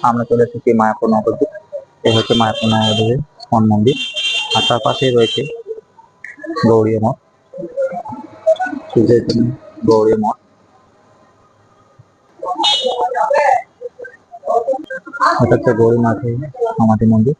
সামনে চলে এসেছি মায়াপুর নবদ্বীপ এই হচ্ছে মায়াপুর নবদ্বীপের স্কন মন্দির? আর তার পাশেই রয়েছে গৌরী মঠ। গৌরী মঠ। এটা হচ্ছে গৌরীনাথের সমাধি মন্দির।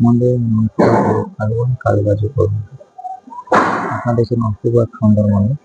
আমাদের কালবাজি করুন আপনারা দেখুন অপূর্ব সুন্দর মন্দির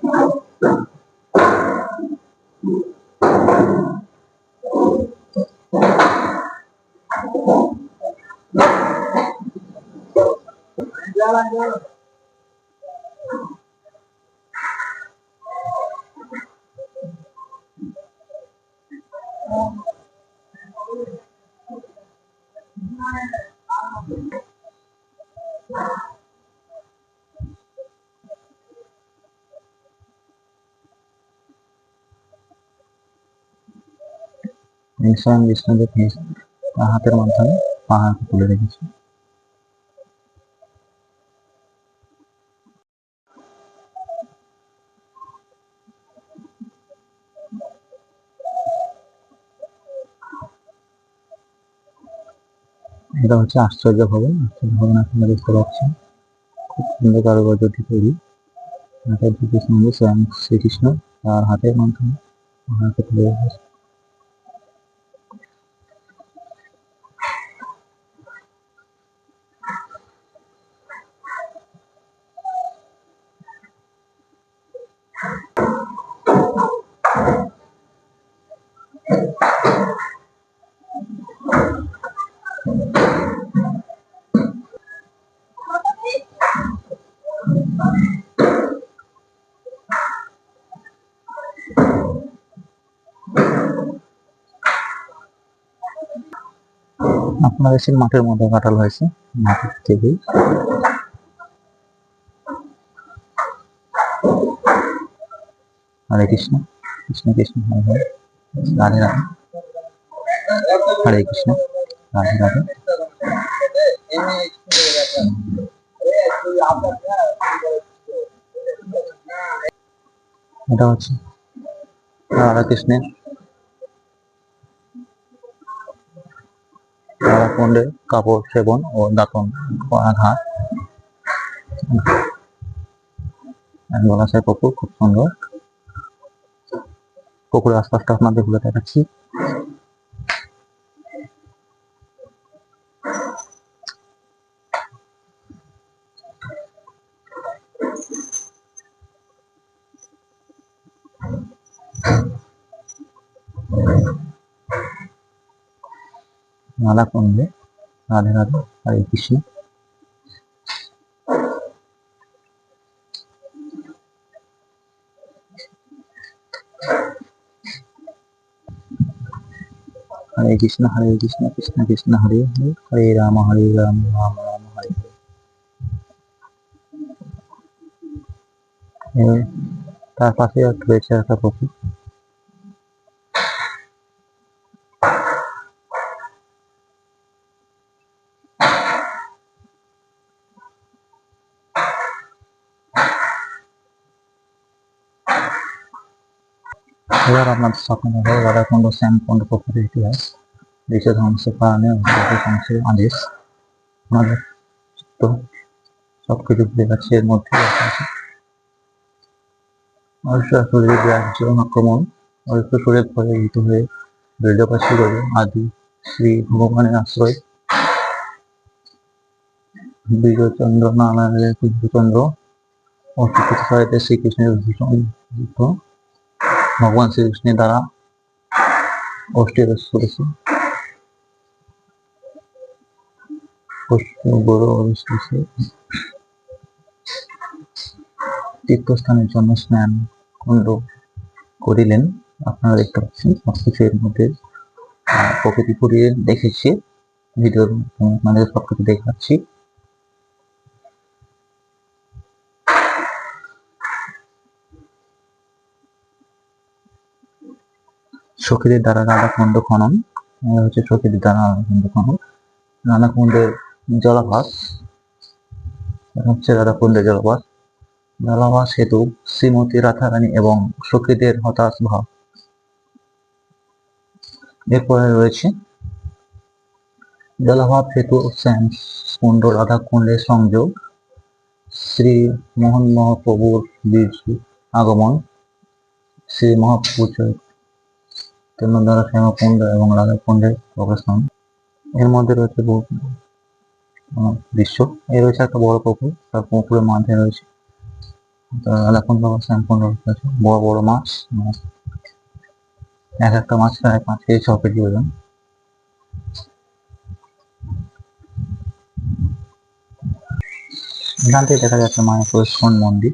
স্বয়ং বিষ্ণুদেব নিজ তার হাতের মাধ্যমে পাহাড়কে তুলে রেখেছে এটা হচ্ছে আশ্চর্য ভবন। আশ্চর্য ভবন আপনারা দেখতে পাচ্ছেন খুব সুন্দর কারুকার্যটি তৈরি। মাথায় শ্রীকৃষ্ণ স্বয়ং শ্রীকৃষ্ণ, তার হাতের মাধ্যমে। তুলে আপনার এসে মাঠের মধ্যে কাটাল হয়েছে মাঠের থেকেই হরে কৃষ্ণ কৃষ্ণ কৃষ্ণ, হরে হরে। রাধে রাধে। হরে কৃষ্ণ, রাধে রাধে। এটা হচ্ছে রাধা কৃষ্ণের রাধাকুণ্ডে কাপড় সেবন ও দাতন ঘাট গলাশায় পুকুর খুব সুন্দর। পুকুরের আশপাশটা আপনাদের ঘুরে দেখাচ্ছি। মালা কুণ্ডে রাধে রাধে, হরে কৃষ্ণ। হরে কৃষ্ণ হরে কৃষ্ণ কৃষ্ণ কৃষ্ণ, হরে হরে হরে রাম হরে রাম রাম রাম, হরে তার পাশে রয়েছে একটা পুকুর এবার আপনাদের স্বপ্ন হবে রাধাকুণ্ড শ্যামকুণ্ড পুকুরের ইতিহাস বিশ্ব ধ্বংসের কারণে ধ্বংসের আদেশ। আমাদের তো সবকিছু ভুলে যাচ্ছে, এর মধ্যে আছে। ব্যাঘ্র আক্রমণ অল্প শরীরে ভয়ে ভীত হয়ে বেদপাশি করে আদি শ্রী ভগবানের আশ্রয়। বীরচন্দ্র নারায়ণের অষ্টপতি সাহিত্যে শ্রীকৃষ্ণের ভীষণ ভগবান শ্রীকৃষ্ণের দ্বারা অষ্টিরস করেছে। বড় তীর্থস্থানের জন্য স্নান কুণ্ড করিলেন। আপনারা দেখতে পাচ্ছেন সবকিছু এর মধ্যে প্রকৃতি ফুরিয়ে দেখেছে। ভিডিওর মানে সব কিছু দেখাচ্ছি। সখীদের দ্বারা রাধাকুণ্ড খনন হচ্ছে সখীদের দ্বারা রাধাকুণ্ড খনন। রাধাকুণ্ডের জলাভাস হচ্ছে রাধাকুণ্ডের জলাভাস। জলাভাস হেতু শ্রীমতী রাধারানী এবং সখীদের হতাশ ভাব। এরপরে রয়েছে জলাভাব হেতু শ্যাম কুণ্ড রাধাকুণ্ডের সংযোগ। শ্রী মোহন মহাপ্রভুর বীর আগমন। শ্রী মহাপ্রভু তেমন দ্বারা শ্যামকুণ্ড এবং রাধাকুণ্ডের অবস্থান এর মধ্যে রয়েছে দৃশ্য। এর রয়েছে একটা বড় পুকুর, তার পুকুরের মাঝে রয়েছে রাধাকুণ্ড বা শ্যামকুণ্ড রয়েছে বড় বড় মাছ। এক একটা মাছ প্রায় পাঁচ কেজি, ছ কেজি ওজন। এখান থেকে দেখা যাচ্ছে মায়াপুর ইস্কন মন্দির।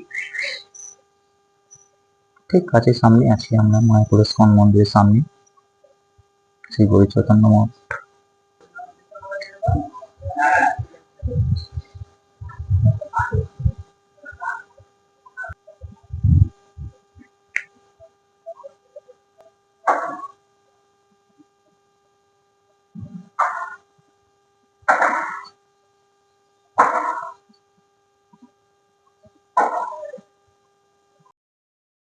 ঠিক কাছে সামনে আছি আমরা মায়াপুর স্কন মন্দিরের সামনে। শ্রী গৌরী মঠ।